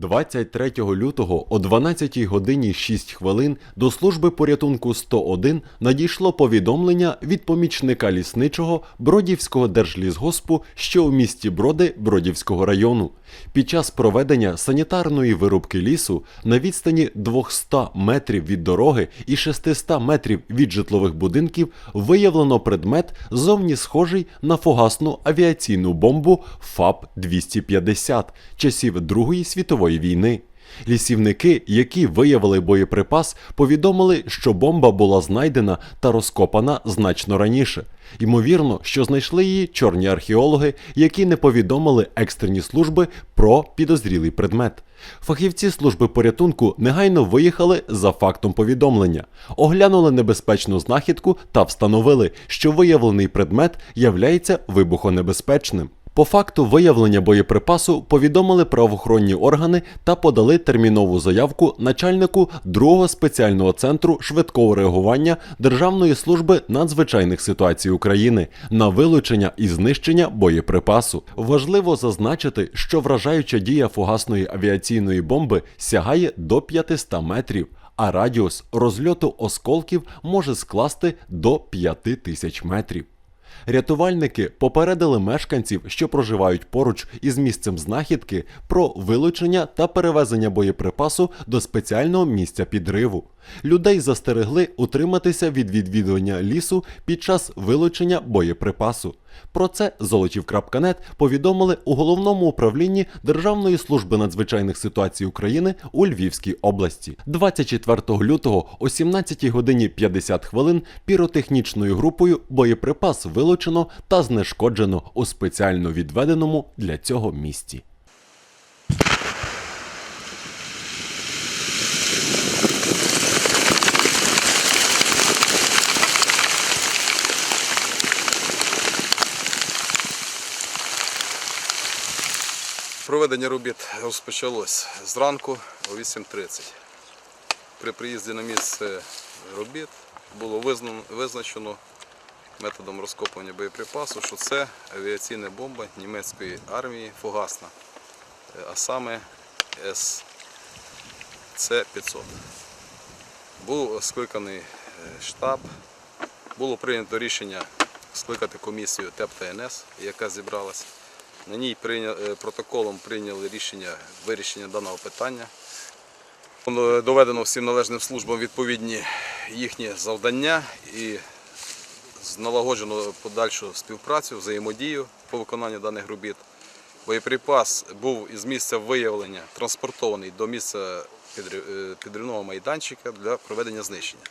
23 лютого о 12 годині 6 хвилин до служби порятунку 101 надійшло повідомлення від помічника лісничого Бродівського держлісгоспу, що у місті Броди Бродівського району. Під час проведення санітарної вирубки лісу на відстані 200 метрів від дороги і 600 метрів від житлових будинків виявлено предмет зовні схожий на фугасну авіаційну бомбу ФАП-250 часів Другої світової війни. Лісівники, які виявили боєприпас, повідомили, що бомба була знайдена та розкопана значно раніше. Ймовірно, що знайшли її чорні археологи, які не повідомили екстрені служби про підозрілий предмет. Фахівці служби порятунку негайно виїхали за фактом повідомлення, оглянули небезпечну знахідку та встановили, що виявлений предмет являється вибухонебезпечним. По факту виявлення боєприпасу повідомили правоохоронні органи та подали термінову заявку начальнику другого спеціального центру швидкого реагування Державної служби надзвичайних ситуацій України на вилучення і знищення боєприпасу. Важливо зазначити, що вражаюча дія фугасної авіаційної бомби сягає до 500 метрів. А радіус розльоту осколків може скласти до 5000 метрів. Рятувальники попередили мешканців, що проживають поруч із місцем знахідки, про вилучення та перевезення боєприпасу до спеціального місця підриву. Людей застерегли утриматися від відвідування лісу під час вилучення боєприпасу. Про це Золотів.нет повідомили у головному управлінні Державної служби надзвичайних ситуацій України у Львівській області. 24 лютого о 17 годині 50 хвилин піротехнічною групою боєприпас вилучено та знешкоджено у спеціально відведеному для цього місці. Проведення робіт розпочалось зранку о 8.30. При приїзді на місце робіт було визначено методом розкопування боєприпасу, що це авіаційна бомба німецької армії фугасна, а саме СЦ-500. Був скликаний е, штаб, було прийнято рішення скликати комісію ТЕП та НС, яка зібралась. На ній е, протоколом прийняли рішення вирішення даного питання. Доведено всім належним службам відповідні їхні завдання і налагоджено подальшу співпрацю, взаємодію по виконанню даних робіт. Боєприпас був із місця виявлення транспортований до місця е, підривного майданчика для проведення знищення.